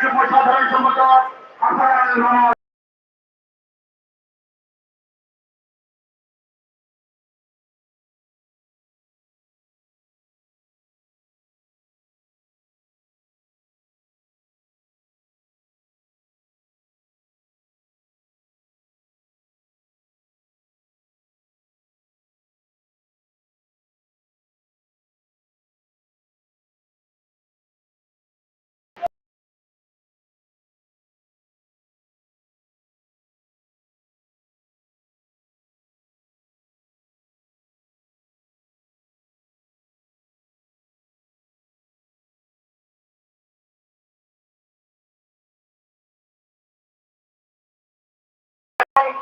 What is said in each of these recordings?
যুগ্ম সাধারণ সম্পাদক আফার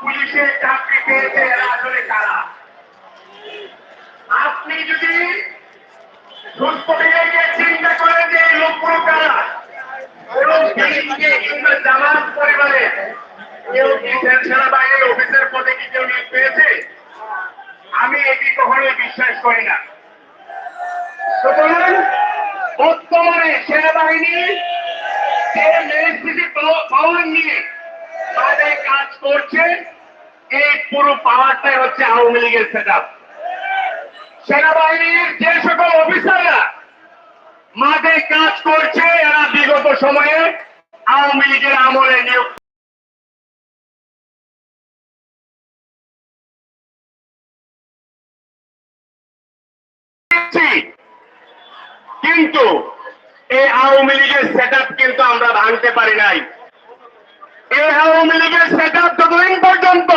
পুলিশের চাকরি পেয়েছে আসলে কারা আপনি যদি চিন্তা করেন যে লোকগুলো কারা আমি এটি কখনোই বিশ্বাস করি না। সুতরাং বর্তমানে সেনাবাহিনী যে পাওয়ার নিয়ে তাদের কাজ করছে, এই পুরো পাওয়ারটাই হচ্ছে আওয়ামী লীগের সেট আপ সেনাবাহিনীর যে সকল অফিসাররা মাঠে কাজ করছে, এরা বিগত সময়ে আওয়ামী লীগের আমলে নিয়োগ কিন্তু এই আওয়ামী লীগের সেট কিন্তু আমরা ভাঙতে পারি নাই। এই আওয়ামী লীগের সেট ততদিন পর্যন্ত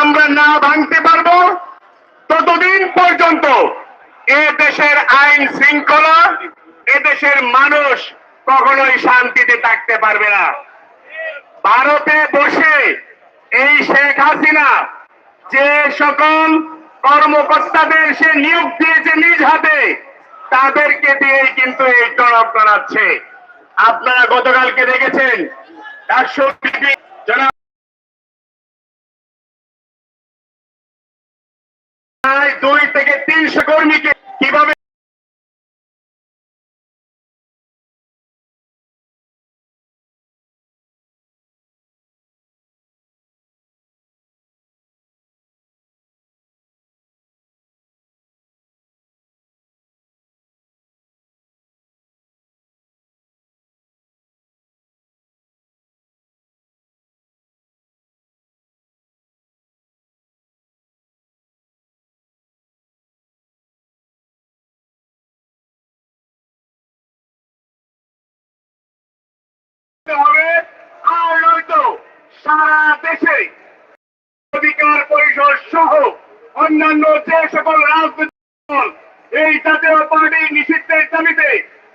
আমরা না ভাঙতে পারব, ততদিন পর্যন্ত এ দেশের আইন শৃঙ্খলা, এ দেশের মানুষ কখনোই শান্তিতে থাকতে পারবে না। ভারতে বসে এই শেখ হাসিনা যে সকল কর্মকর্তাদের সে নিয়োগ দিয়েছে নিজ হাতে, তাদেরকে দিয়ে কিন্তু এই টনক করাচ্ছে। আপনারা গতকালকে দেখেছেন একশো ডিগ্রি যারা দুই থেকে তিনশো কর্মীকে কীভাবে হবে। আর নয়তো সারা দেশে অধিকার পরিষদ সহ অন্যান্য যে সকল রাজনৈতিক দল এই জাতীয় পার্টি নিষিদ্ধের দাবিতে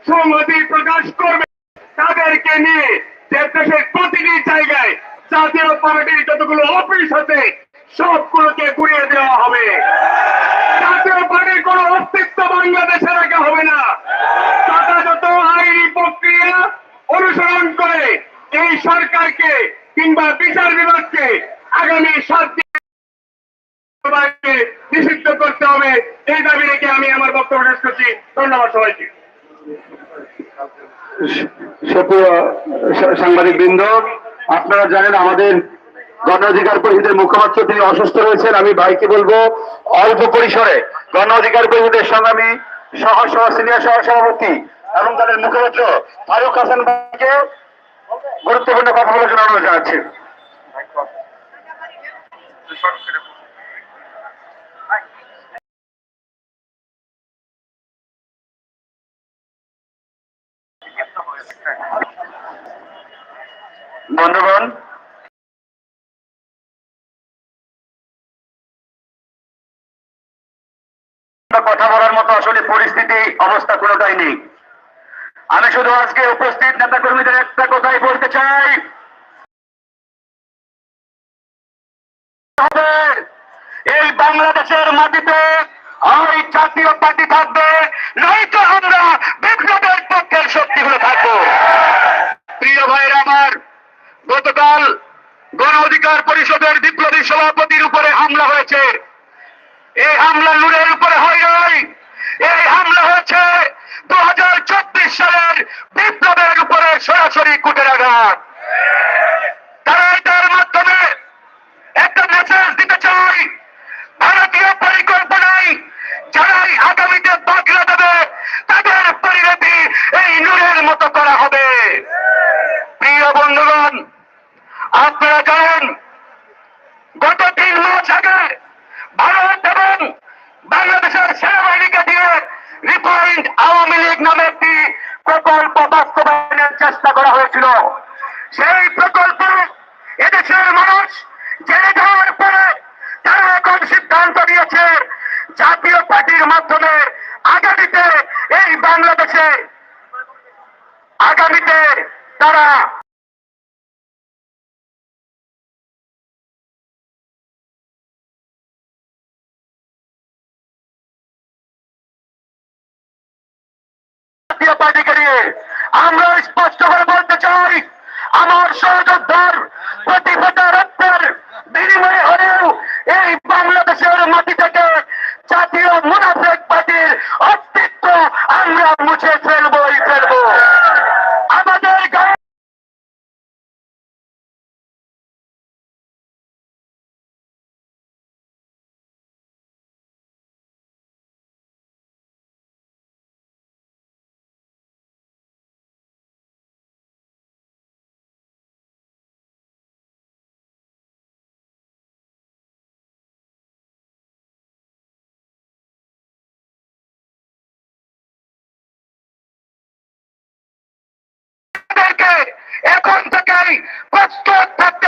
সংহতি প্রকাশ করবে, তাদেরকে নিয়ে যে দেশের প্রতিটি জায়গায় জাতীয় পার্টির যতগুলো অফিস আছে, সবগুলোকে ঘুরিয়ে দেওয়া হবে। জাতীয় পার্টির কোন অস্তিত্ব বাংলাদেশে রাখা হবে না। যথাযথ আইনি প্রক্রিয়া অনুসরণ করে এই সরকারকে কিংবা বিচার বিভাগকে আগামী সাত নিষিদ্ধ করতে হবে। এই দাবি রেখে আমি আমার বক্তব্য শেষ করছি। ধন্যবাদ সবাইকে। সাংবাদিক বৃন্দ আপনারা জানেন আমাদের গণ অধিকার পরিষদের মুখপাত্র তিনি অসুস্থ রয়েছেন। আমি ভাইকে বলব, অল্প পরিসরে গণ অধিকার পরিষদের সংগ্রামী সহ সহ সিনিয়র সহ সভাপতি এবং তাদের মুখপাত্র ফারুক হাসান ভাইকে গুরুত্বপূর্ণ কথা বলার জন্য অনুরোধ জানাচ্ছি। বন্ধুগণ, কথা বলার মতো আসলে পরিস্থিতি, অবস্থা কোনোটাই নেই। আমি শুধু আজকে উপস্থিত নেতা কর্মীদের একটা কথাই বলতে চাই। এই বাংলাদেশের মাটিতে হয় জাতীয় পার্টি থাকবে, নয়তো আমরা বিপ্লবের পক্ষের শক্তিগুলো থাকব। প্রিয় ভাইয়ের আমার, গতকাল গণ অধিকার পরিষদের বিপ্লবী সভাপতির উপরে হামলা হয়েছে। এই হামলা লুরের উপরে হয় নাই। এই হামলা হয়েছে দু হাজার চব্বিশ সালের বিপ্লবের উপরে সরাসরি কুটে রাখা তারা এটার মাধ্যমে একটা মেসেজ আগামীতে তারা আমরা স্পষ্ট করে বলতে চাই, আমার সহযোদ্ধার প্রতিভা রক্তের বিনিময়ে হলেও এই বাংলাদেশের মাটি থেকে জাতীয় মুনাফেক পার্টির অস্তিত্ব আমরা মুছে ফেলবই ফেলব। এখন থেকেই প্রস্তুত থাকতে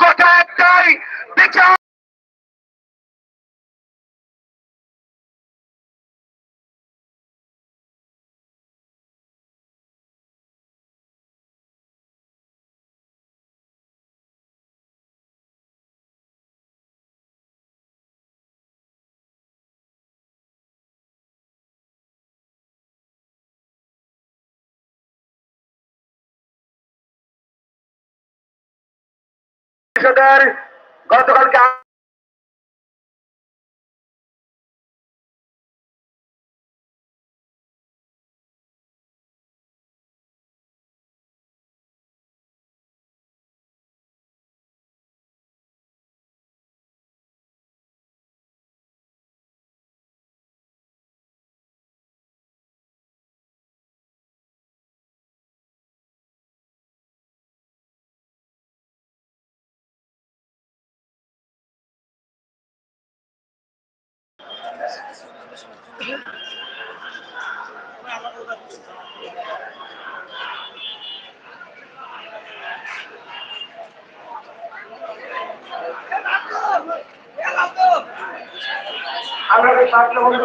কথা একটাই বিচার পরিষদের গতকালকে আমরা পাঁচটা বন্ধু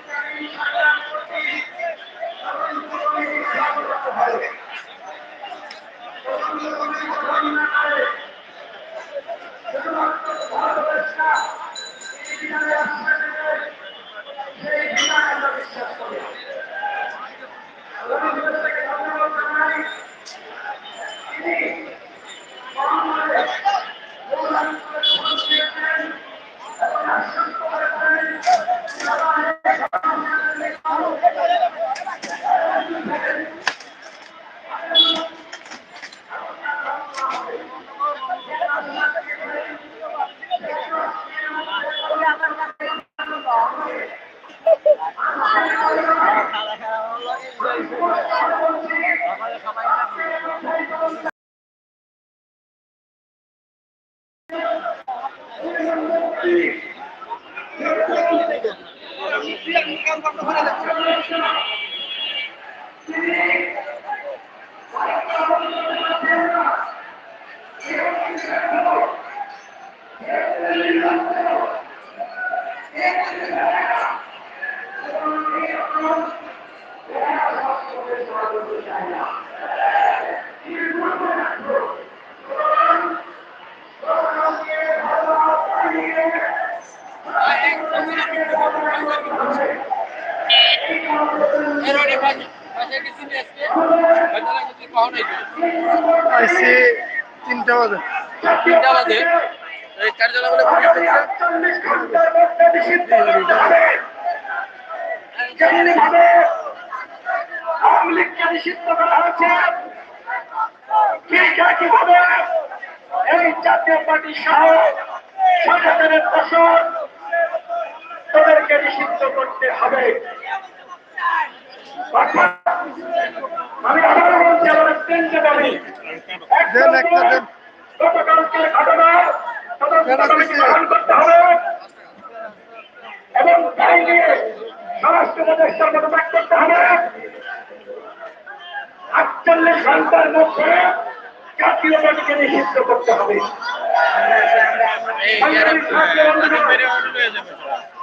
Peace. আইসি তিনটা বাজে তিনটা বাজে এই কার্যালয় বলে। আওয়ামী লীগকে নিষিদ্ধ করা হয়েছে ঠিক এই জাতীয় পার্টি সহ সরকারের ফসল তাদেরকে নিষিদ্ধ করতে হবে আমি আবারও বলছি আমাদের তিনটে দাবি এক দেন একটা দেন। গতকালকের ঘটনা করতে হবে এবং তাই নিয়ে স্বরাষ্ট্র প্রদেশের মতো ত্যাগ করতে হবে আটচল্লিশ ঘণ্টার মধ্যে জাতীয় পার্টিকে নিষিদ্ধ করতে হবে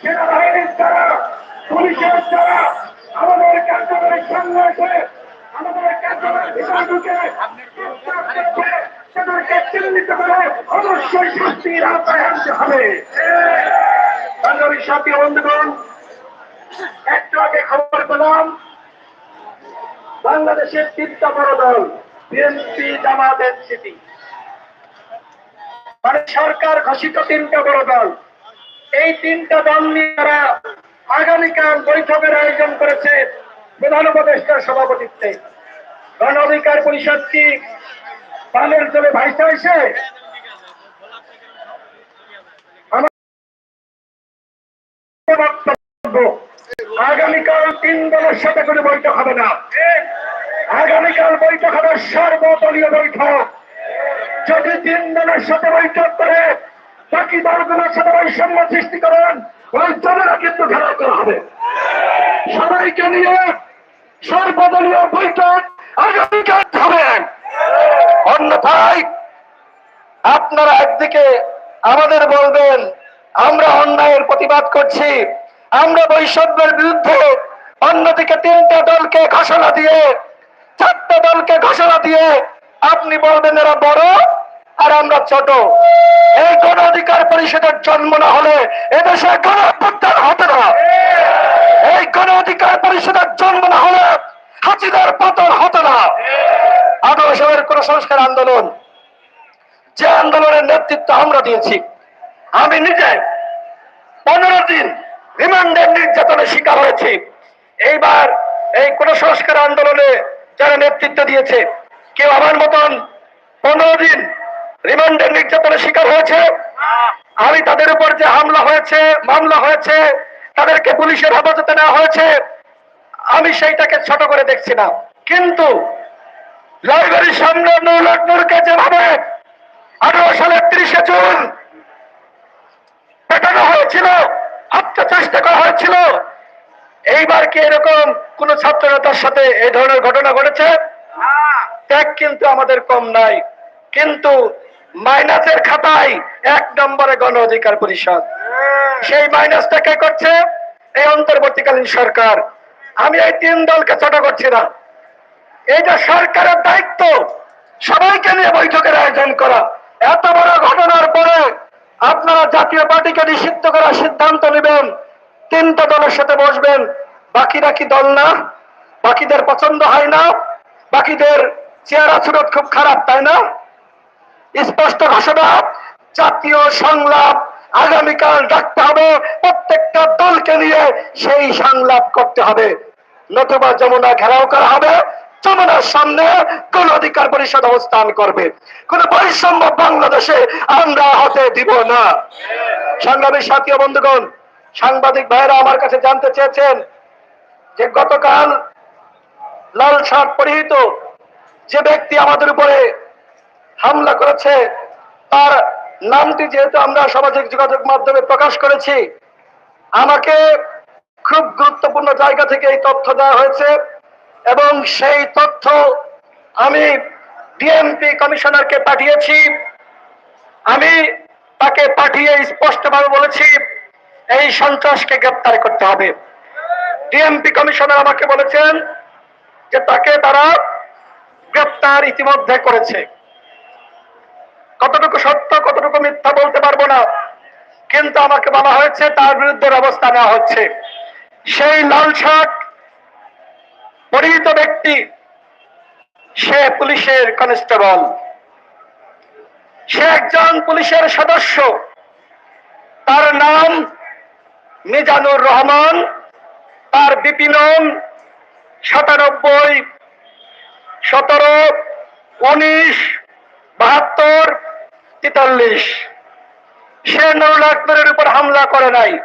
সেনাবাহিনীর দ্বারা, পুলিশের দ্বারা আমাদের কার্যালয়ের সামনে এসে আমাদের কার্যালয়ের ভিতরে ঢুকে তাদেরকে চিহ্নিত করে অবশ্যই শাস্তির আওতায় আনতে হবে। বন্ধুগণ, একটু আগে খবর পেলাম, বাংলাদেশের তিনটা বড় দল, বিএনপি মানে সরকার ঘোষিত তিনটা বড় দল। এই তিনটা দল নিয়ে তারা আগামীকাল বৈঠকের আয়োজন করেছে প্রধান উপদেষ্টার সভাপতিত্বে। গণ অধিকার পরিষদ কি পানের জলে ভাইসা হয়েছে? আগামীকাল তিন দলের সাথে করে বৈঠক হবে না। আগামীকাল বৈঠক হবে সর্বদলীয় বৈঠক। যদি তিন দলের সাথে বৈঠক করে বাকি দলগুলোর সাথে বৈষম্য সৃষ্টি করেন, ওই দলেরা কিন্তু ঘেরাও করা হবে। সবাইকে নিয়ে সর্বদলীয় বৈঠক আগামীকাল হবে। অন্যথায় আপনারা একদিকে আমাদের বলবেন, আমরা অন্যায়ের প্রতিবাদ করছি, আমরা বৈষম্যের বিরুদ্ধে অন্যদিকে তিনটা দলকে ঘোষণা দিয়ে, চারটা দলকে ঘোষণা দিয়ে আপনি বলবেন এরা বড় আর আমরা ছোট। এই গণ অধিকার পরিষদের জন্ম না হলে এদেশে গণ অভ্যুত্থান হতে না। এই গণ অধিকার পরিষদের জন্ম না হলে হাসিদার পতন হতো না। আদর্শের কোন সংস্কার আন্দোলন, যে আন্দোলনের নেতৃত্ব আমরা দিয়েছি, আমি নিজে পনেরো দিন রিমান্ডের নির্যাতনের শিকার হয়েছি। এইবার এই কোন সংস্কার আন্দোলনে যারা নেতৃত্ব দিয়েছে, কেউ আমার মতন পনেরো দিন রিমান্ডের নির্যাতনের শিকার হয়েছে। আমি তাদের উপর যে হামলা হয়েছে, মামলা হয়েছে, তাদেরকে পুলিশের হেফাজতে নেওয়া হয়েছে, আমি সেইটাকে ছোট করে দেখছি না। কিন্তু লাইব্রেরির সামনে নৌলটনুরকে যেভাবে আঠারো সালের তিরিশে জুন পেটানো হয়েছিল চেষ্টা করা হয়েছিল, এইবার কি এরকম কোন ছাত্র নেতার সাথে এই ধরনের ঘটনা ঘটেছে? ত্যাগ কিন্তু আমাদের কম নাই। কিন্তু মাইনাসের খাতায় এক নম্বরে গণ অধিকার পরিষদ। সেই মাইনাসটা কে করছে? এই অন্তর্বর্তীকালীন সরকার। আমি এই তিন দলকে ছোট করছি না। এটা সরকারের দায়িত্ব। সবাইকে নিয়ে বৈঠকের আয়োজন করা। এত বড় ঘটনার পরে আপনারা জাতীয় পার্টিকে নিষিদ্ধ করার সিদ্ধান্ত নেবেন। তিনটা দলের সাথে বসবেন। বাকিরা কি দল না? বাকিদের পছন্দ হয় না? বাকিদের চেহারা সুরত খুব খারাপ, তাই না? স্পষ্ট ঘোষণা জাতীয় সংলাপ আগামীকাল ডাকতে হবে। প্রত্যেকটা দলকে নিয়ে সেই সংলাপ করতে হবে। নতুবা যমুনা ঘেরাও করা হবে। যমুনার সামনে কোন অধিকার পরিষদ অবস্থান করবে। কোন বৈষম্য বাংলাদেশে আমরা হতে দিব না। সংগ্রামী সাথী বন্ধুগণ, সাংবাদিক ভাইরা আমার কাছে জানতে চেয়েছেন যে গতকাল লাল শার্ট পরিহিত যে ব্যক্তি আমাদের উপরে হামলা করেছে। তার নামটি যেহেতু আমরা সামাজিক যোগাযোগ মাধ্যমে প্রকাশ করেছি, আমাকে খুব গুরুত্বপূর্ণ জায়গা থেকে এই তথ্য দেওয়া হয়েছে এবং সেই তথ্য আমি ডিএমপি কমিশনারকে পাঠিয়েছি। আমি তাকে পাঠিয়ে স্পষ্টভাবে বলেছি, এই সন্ত্রাসকে গ্রেপ্তার করতে হবে। ডিএমপি কমিশনার আমাকে বলেছেন যে তাকে তারা গ্রেপ্তার ইতিমধ্যে করেছে। কতটুকু সত্য, কতটুকু মিথ্যা বলতে পারব না। কিন্তু আমাকে বলা হয়েছে, তার বিরুদ্ধে ব্যবস্থা নেওয়া হচ্ছে। সেই লাল শার্ট পরিহিত ব্যক্তি, সে পুলিশের কনস্টেবল। সে একজন পুলিশের সদস্য। তার নাম মিজানুর রহমান। তার বিপিনম সাতানব্বই, সতেরো, উনিশ, বাহাত্তর তেতাল্লিশ। সে নুরুল আকবরের উপর হামলা করে নাই।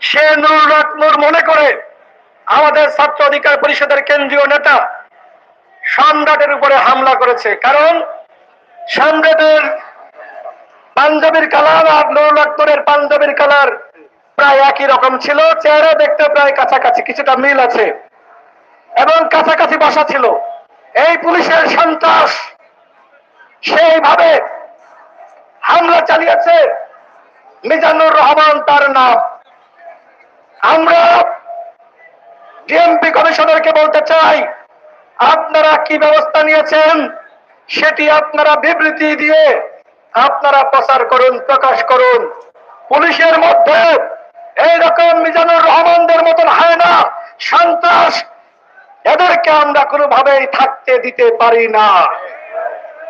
সে নুরুল আকবর মনে করে আমাদের ছাত্র অধিকার পরিষদের কেন্দ্রীয় নেতা সম্রাটের উপরে হামলা করেছে। কারণ সম্রাটের পাঞ্জাবির কালার আর নুরুল আকবরের পাঞ্জাবির কালার প্রায় একই রকম ছিল। চেহারা দেখতে প্রায় কাছাকাছি, কিছুটা মিল আছে। এবং কাছাকাছি বাসা ছিল। এই পুলিশের সন্ত্রাস সেইভাবে হামলা চালিয়েছে মিজানুর রহমান তার নাম। আমরা ডিএমপি কমিশনারকে বলতে চাই, আপনারা কি ব্যবস্থা নিয়েছেন সেটি আপনারা বিবৃতি দিয়ে আপনারা প্রচার করুন, প্রকাশ করুন। পুলিশের মধ্যে এইরকম মিজানুর রহমানদের মতন হয় না, সন্ত্রাস। এদেরকে আমরা কোনোভাবেই থাকতে দিতে পারি না।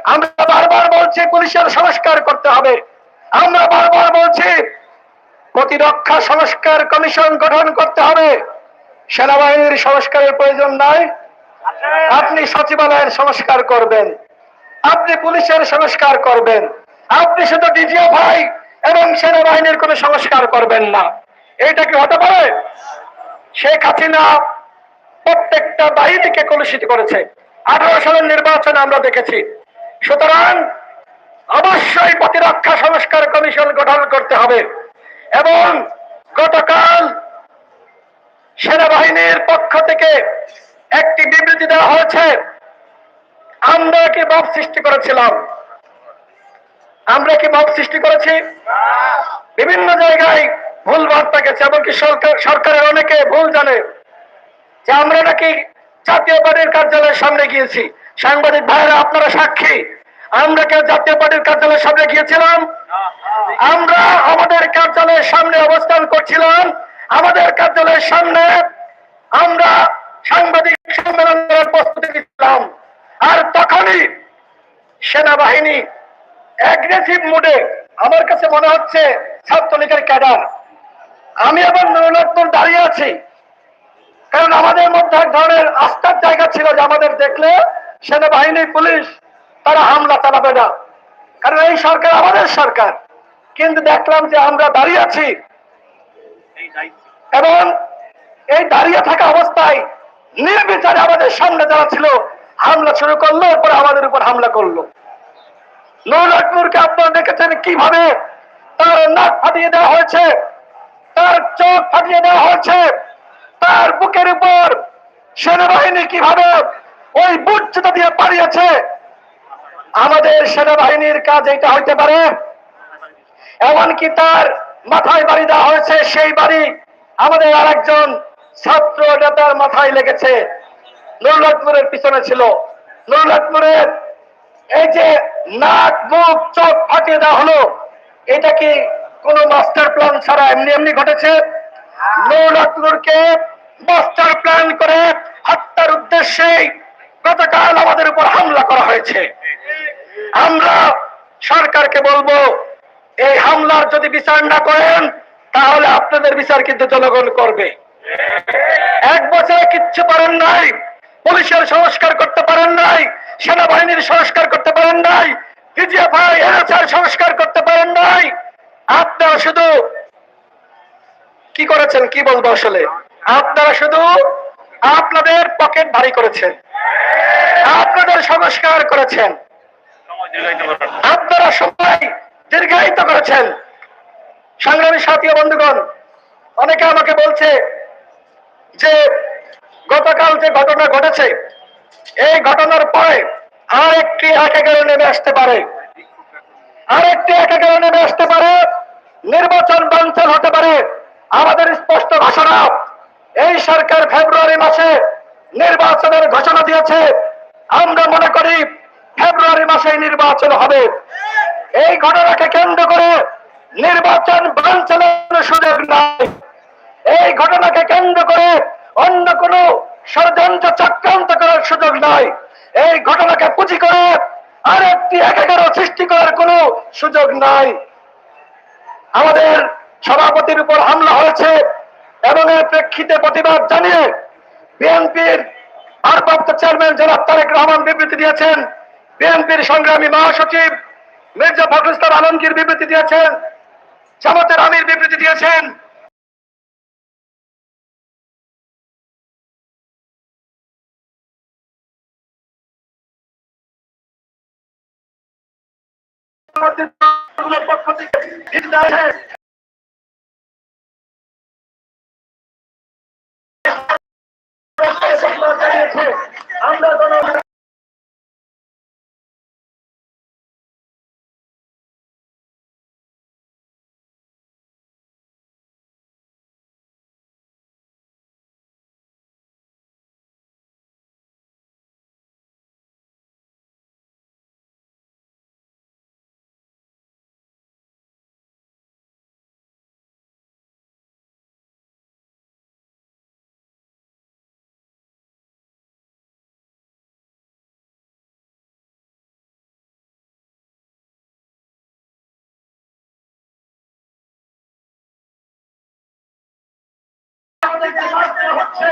আমরা বারবার বলছি, পুলিশের সংস্কার করতে হবে। আমরা বারবার বলছি, প্রতিরক্ষা সংস্কার কমিশন গঠন করতে হবে। সেনাবাহিনীর সংস্কারের প্রয়োজন নাই। আপনি সচিবালয়ের সংস্কার করবেন। আপনি পুলিশের সংস্কার করবেন। আপনি শুধু ডিজিও ভাই এবং সেনাবাহিনীর কোনো সংস্কার করবেন না। এটা কি হতে পারে? শেখ হাসিনা প্রত্যেকটা বাহিনীকে কলুষিত করেছে। আঠারো সালের নির্বাচনে আমরা দেখেছি সুতরাং অবশ্যই প্রতিরক্ষা সংস্কার কমিশন গঠন করতে হবে এবং গতকাল সেনাবাহিনীর পক্ষ থেকে একটি বিবৃতি দেওয়া হয়েছে। আমরা কি মব সৃষ্টি করেছিলাম? আমরা কি মব সৃষ্টি করেছি? বিভিন্ন জায়গায় ভুল বার্তা গেছে এমনকি সরকার, সরকারের অনেকে ভুল জানে যে আমরা নাকি জাতীয় পার্টির কার্যালয়ের সামনে গিয়েছি। সাংবাদিক ভাইয়েরা, আপনারা সাক্ষী। আমরা কেউ জাতীয় পার্টির কার্যালয়ের সামনে গিয়েছিলাম। আমরা আমাদের কার্যালয়ের সামনে অবস্থান করছিলাম। আমাদের কার্যালয়ের সামনে আমরা সাংবাদিক সম্মেলন করার প্রস্তুতি নিচ্ছিলাম আর তখনই সেনাবাহিনী অ্যাগ্রেসিভ মুডে আমার কাছে মনে হচ্ছে ছাত্রলীগের ক্যাডার। আমি এবং নুরুল দাঁড়িয়ে আছি। কারণ আমাদের মধ্যে এক ধরনের আস্থার জায়গা ছিল যে আমাদের দেখলে সেনাবাহিনী, পুলিশ, তারা হামলা চালাবে না। কারণ এই সরকার আমাদের সরকার। কিন্তু দেখলাম যে আমরা দাঁড়িয়ে আছি। এবং এই দাঁড়িয়ে থাকা অবস্থায় নির্বিচারে আমাদের সামনে যারা ছিল, হামলা শুরু করল, এরপর আমাদের উপর হামলা করল। নুরুল আকবরকে আপনারা দেখেছেন কীভাবে তার নাক ফাটিয়ে দেওয়া হয়েছে, তার চোখ ফাটিয়ে দেওয়া হয়েছে, তার বুকের উপর সেনাবাহিনী কীভাবে ওই বুট জুতা দিয়ে পালিয়েছে। আমাদের সেনাবাহিনীর কাজ এটা হইতে পারে। এমনকি তার মাথায় বাড়ি দেওয়া হয়েছে, সেই বাড়ি আমাদের আরেকজন ছাত্র নেতার মাথায় লেগেছে। নুরুল্লাহপুরের পিছনে ছিল। নুরুল্লাহপুরের এই যে নাক, মুখ, চোখ ফাটিয়ে দেওয়া হলো, এটা কি কোনো মাস্টার প্ল্যান ছাড়া এমনি এমনি ঘটেছে? নৌলাতুরকে মাস্টার প্ল্যান করে হত্যার উদ্দেশ্যে গতকাল আমাদের উপর হামলা করা হয়েছে। আমরা সরকারকে বলব, এই হামলার যদি বিচার না করেন, তাহলে আপনাদের বিচার কিন্তু জনগণ করবে। এক বছরে কিচ্ছু পারেন নাই, পুলিশের সংস্কার করতে পারেন নাই, সেনাবাহিনীর সংস্কার করতে পারেন নাই সংস্কার করতে পারেন নাই। আপনারা শুধু কি করেছেন, কি বলব আসলে? আপনারা শুধু আপনাদের পকেট ভারী করেছেন। আপনাদের সংস্কার করেছেন। আপনারা সবাই দীর্ঘায়িত করেছেন। সংগ্রামী সাথী বন্ধুগণ, অনেকে আমাকে বলছে যে গতকাল যে ঘটনা ঘটেছে, এই ঘটনার পরে আর একটি একাগারে নেমে আসতে পারে। আর একটি একাগারে নেমে আসতে পারে, নির্বাচন বাঞ্চল হতে পারে। আমাদের স্পষ্ট ঘোষণা এই সরকার ফেব্রুয়ারি মাসে নির্বাচনের ঘোষণা দিয়েছে। আমরা মনে করি ফেব্রুয়ারি মাসে নির্বাচন হবে। এই ঘটনাকে কেন্দ্র করে নির্বাচন বাঞ্চলের সুযোগ নাই। এই ঘটনাকে কেন্দ্র করে অন্য কোন ষড়যন্ত্র চক্রান্ত করার সুযোগ নাই। এই ঘটনাকে পুঁজি করে আর একটি একাগারও সৃষ্টি করার কোনো সুযোগ নাই। আমাদের সভাপতির উপর হামলা হয়েছে এবং এর প্রেক্ষিতে প্রতিবাদ জানিয়ে বিএনপির ভারপ্রাপ্ত চেয়ারম্যান জনাব তারেক রহমান বিবৃতি দিয়েছেন। বিএনপির সংগ্রামী মহাসচিব মির্জা ফখরুল আলমগীর বিবৃতি দিয়েছেন। জামাতের আমির বিবৃতি দিয়েছেন। পক্ষ থেকে হচ্ছে